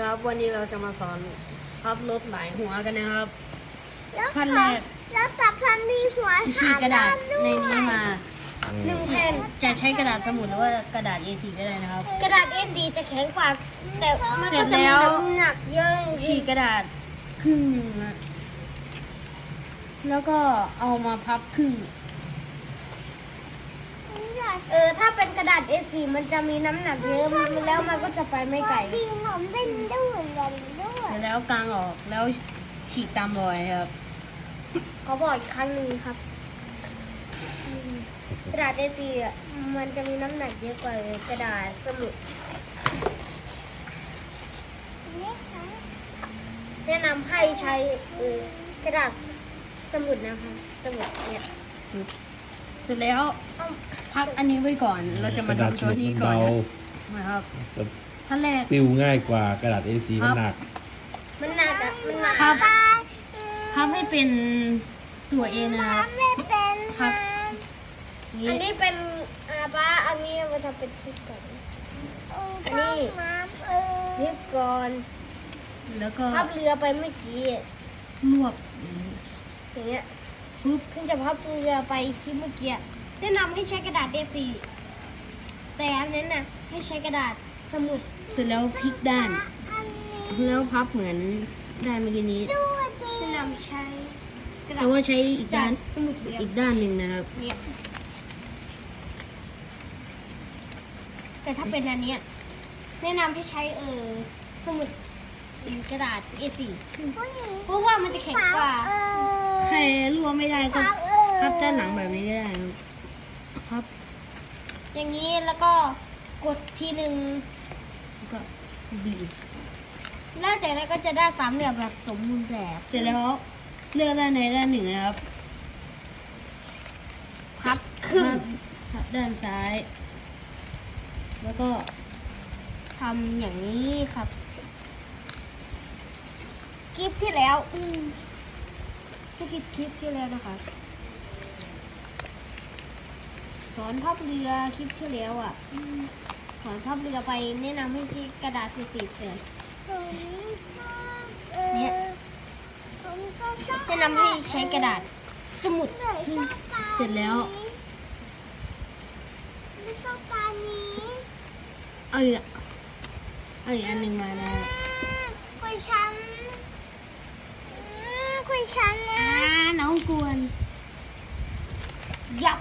ครับวันนี้เราจะมาสอนพับรถหลายหัวกันนะครับแล้วขั้นแรกแล้วกับพันมีหัวฉีกกระดาษในนี้มาหนึ่งแผ่นจะใช้กระดาษสมุดหรือว่ากระดาษ A4 ก็ได้นะครับ กระดาษ A4 จะแข็งกว่าแต่มันเสร็ก็จจะแล้มีวน้ำหนักเยอะจฉีริกงกระดาษครึ่งหนึ่งนะแล้วก็เอามาพับครึ่ง เออถ้าเป็นกระดาษ A4 มันจะมีน้ำหนักเยอะแล้วมันก็จะไปไม่ไกลดีผมเป็นด้วยด้วยแล้วกางออกแล้วฉีกตามรอยครับเขาบอกอีกครั้งหนึ่งครับอืมกระดาษ A4 อะมันจะมีน้ำหนักเยอะกว่ากระดาษสมุดแนะนำให้ใช้เออกระดาษสมุดนะคะสมุดเนี่ย เสร็จแล้วเอาพักอันนี้ไว้ก่อน เราจะกมาระดาษทำสตัวมุดนี้มันก่อนเบานะครับจะขั้นแรก ปิ้วง่ายกว่ากระดาษ A4 มันหนัก มันหนักอะมันหนักพับ พับให้เป็นตัวเองนะครับ ไม่เป็นครับ อันนี้เป็นอาบ้าอันนี้มาทำเป็นคลิปก่อน อันนี้คลิปก่อนแล้วก็พับเรือไปเมื่อกี้รวบอย่างเงี้ย ปุ๊บเพิ่งจะพับเรือไปคลิปเมื่อกี้แนะนำให้ใช้กระดาษ A4 แต่อันนั้นน่ะให้ใช้กระดาษสมุดเสร็จแล้วพลิกด้าน แล้วพับเหมือนด้านเมื่อกี้นี้ แนะนำใช้กระดาแต่ษว่าใช้อีกจาด้านกสมุดเรียนอีกด้านหนึ่งนะครับ เนี่ยแต่ถ้าเป็นอันเนี้ยแนะนำให้ใช้เออสมุดกระดาษ A4 เพราะว่ามันจะแข็งกว่าใครรั่ วไม่ได้ก็พับด้านหลังแบบนี้ก็ได้ครับพับ อย่างนี้แล้วก็กดทีหนึ่งแล้วก็บีบแล้วจากนั้นก็จะได้สามเหลี่ยมแบบสมบูรณ์แบบ เสร็จแล้วเลือกด้านในด้านหนึ่งนะครับ พับครึ่งพับพับด้านซ้าย แล้วก็ทำอย่างนี้ครับคลิปที่แล้ว อืม ไม่คิดคลิปที่แล้วนะคะ สอนพับเรือคลิปที่แล้วอะอืมสอนพับเรือไปแนะนำให้ใช้กระดาษสีเสือเนี่ยแนะนำให้ใช้กระดาษสมุดเสร็จแล้วไม่ชอบปานี้เอาอีกเอาอีกอันหนึ่งมานะคุยฉัน คุยฉันนะอ่าน้องกวนยับ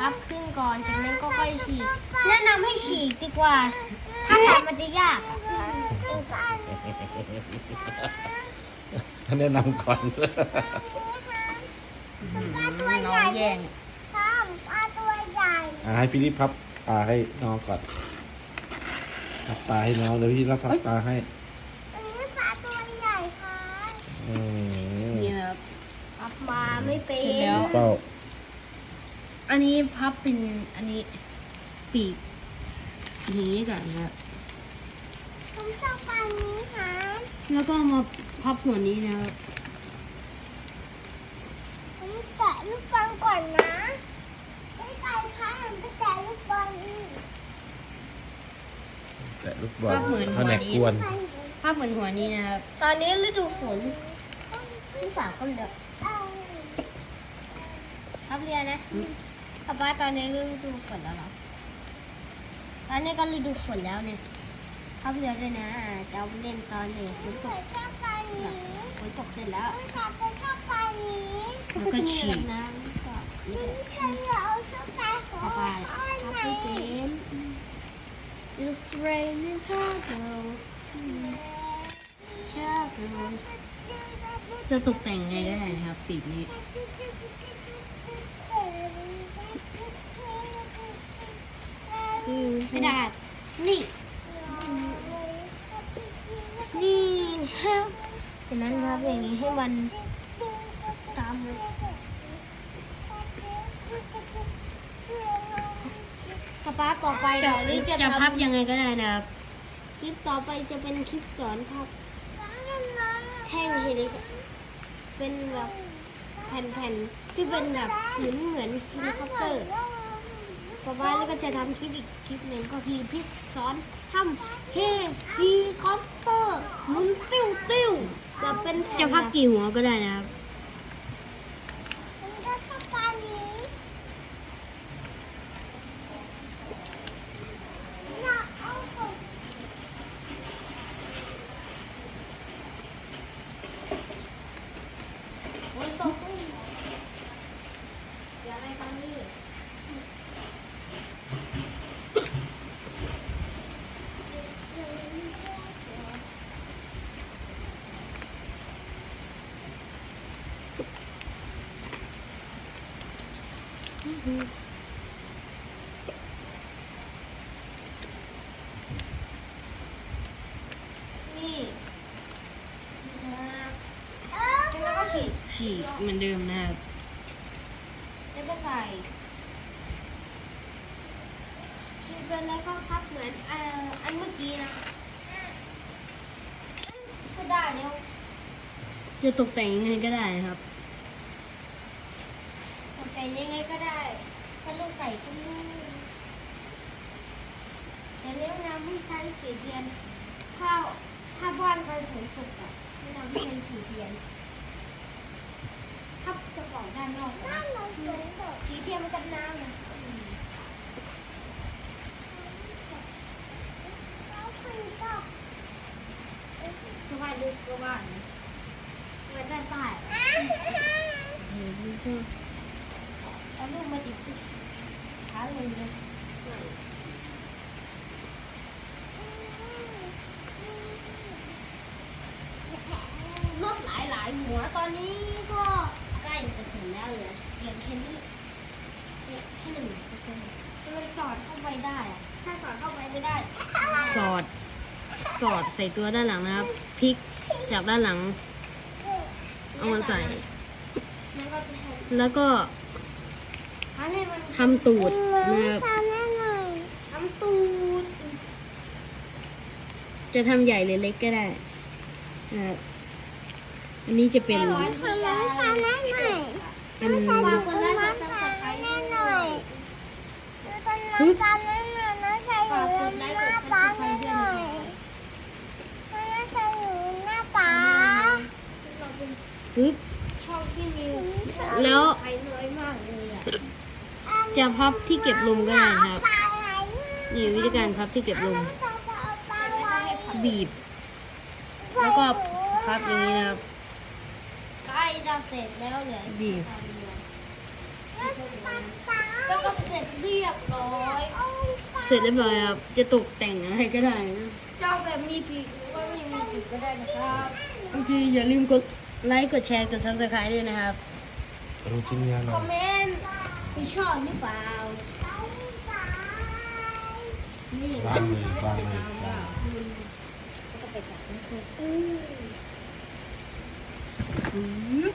พับครึ่งก่อนจากนั้นก็ค่อยฉีกแนะนำให้ฉีกดีกว่า ถ้าทำมันจะยาก แนะนำก่อนน้องแย่งปลาตัวใหญ่อ่าให้พี่นิดพับตาให้น้องก่อนพับตาให้น้องเดี๋ยวพี่นิดรับพับตาให้ อันนี้ปลาตัวใหญ่ค่ะ อืมนี่นะครับพับมาไม่เป็นเสร็จแล้วเป้าอันนี้พับเป็นอันนี้ปีกอย่างนี้ก่อนครับผมชอบปลานี้ค่ะแล้วก็มาพับส่วนนี้นะครับผมแกะลูกบอลก่อนนะไม่ไกลค่ะผมไปแกะลูกบอลแต่ลูกบอลพับเหมือนแผหัวนกนี้กวนพับเหมือนหัวนี้นะครับตอนนี้ฤดูฝนที่ สามก็เดือดทับเรือนะป้าป้าตอนนี้ฤดูฝนแล้วเหรอตอนนี้ก็ฤดูฝนแล้วเนี่ยทับเรือด้วยนะอ่าจะเอาไปเล่นตอนเด็กฝนตกฝนตกเสร็จแล้วชอบจะชอบปลานี้แล้วก็ฉีกน้ำก็นี่ฉันอยากเอาชอบปลาของป้าป้าทับไม่เป็น It's raining hard ชาเกส จะตกแต่งไงก็ได้นะครับปีกนี้ กระดาษนี่ นี่ครับจากนั้นครับอย่างนี้ให้มันตามเลยป้าป้าต่อไปเดี๋ยวนี้จะจะทำพับยังไงก็ได้นะครับ คลิปต่อไปจะเป็นคลิปสอนพับแท่งเฮลิคอปเป็นแบบแผ่นๆที่เป็นแบบเหมือนเหมือนเฮลิคอปเตอร์ต่อไปเราก็จะทำคลิปอีกคลิปหนึ่งก็คือพี่สอนทำเฮลีคอปเตอร์หมุนติ้วติ้วแบบเป็นแผ่นจะพักกี่หัวก็ได้นะครับ มันก็ชอบปานนี้น่าเอาของโอ้ยตกอุ้ยอย่าอะไรกันนี่ นี่นะครับแล้วก็ฉีดฉีกเหมือนเดิมนะครับแล้วก็ใส่ฉีดเสร็จแล้วก็พับเหมือนเอ่ออันเมื่อกี้นะก็ได้เร็วจะตกแต่งยังไงก็ได้นะครับทำแต่ยังไงก็ได้ถ้าเรา ใส่ก็ได้แต่เร็วนะไม่ใช้สีเทียนถ้าถ้าบ้านใครฝนตกอะไม่นำไม่ใช้สีเทียนถ้าจะบอกด้านนอกด้านนอกสีเทียนมันจะน้ำนะก็ว่าลึกก็ว่านะไว้ด้านใต้เอาลูกมาติดที่ขาเลยเลยลดหลายหลายๆหัวตอนนี้ก็ใกล้จะเสร็จแล้วเหลือเพียงแค่นี้เนี่ยแค่หนึ่งเปอร์เซ็นต์จะไปสอดเข้าไปได้อะถ้าสอดเข้าไปไม่ได้สอด สอดใส่ตัวด้านหลังนะครับพลิกจากด้านหลัง เอามาใส่ แล้วก็ไป ทแล้วก็ำทำให้มันทำตูดนะครับทำตูด จะทำใหญ่หรือเล็กก็ได้นะครับอันนี้จะเป็นแม่ร้อยทำแล้วทำแน่หน่อยอันฝากกดไลค์กดซับสไครต์ให้หน่อยปึ๊บฝากกดไลค์กดซับสไครต์ด้วยนะครับปึ๊บ ช่องที่มีแล้ว ใครน้อยมากเลยอะ จะพับที่เก็บลมก็ได้นะครับ นี่วิธีการพับที่เก็บลม บีบ แล้วก็พับอย่างนี้นะครับใกล้จะเสร็จแล้วเหลือบีบแล้วก็เสร็จเรียบร้อย เสร็จเรียบร้อยครับ จะตกแต่งอะไรก็ได้นะ เจ้าแบบมีปีกหรือว่าไม่มีปีกก็ได้นะครับ โอเค อย่าลืมกดไลค์ กดแชร์ กด subscribe ด้วยนะครับดูชิ้นงานหน่คออมยเมนต์ คุณชอบหรือเปล่านี่วางเลยวางเลยก็ไปกัดเส้นๆอืม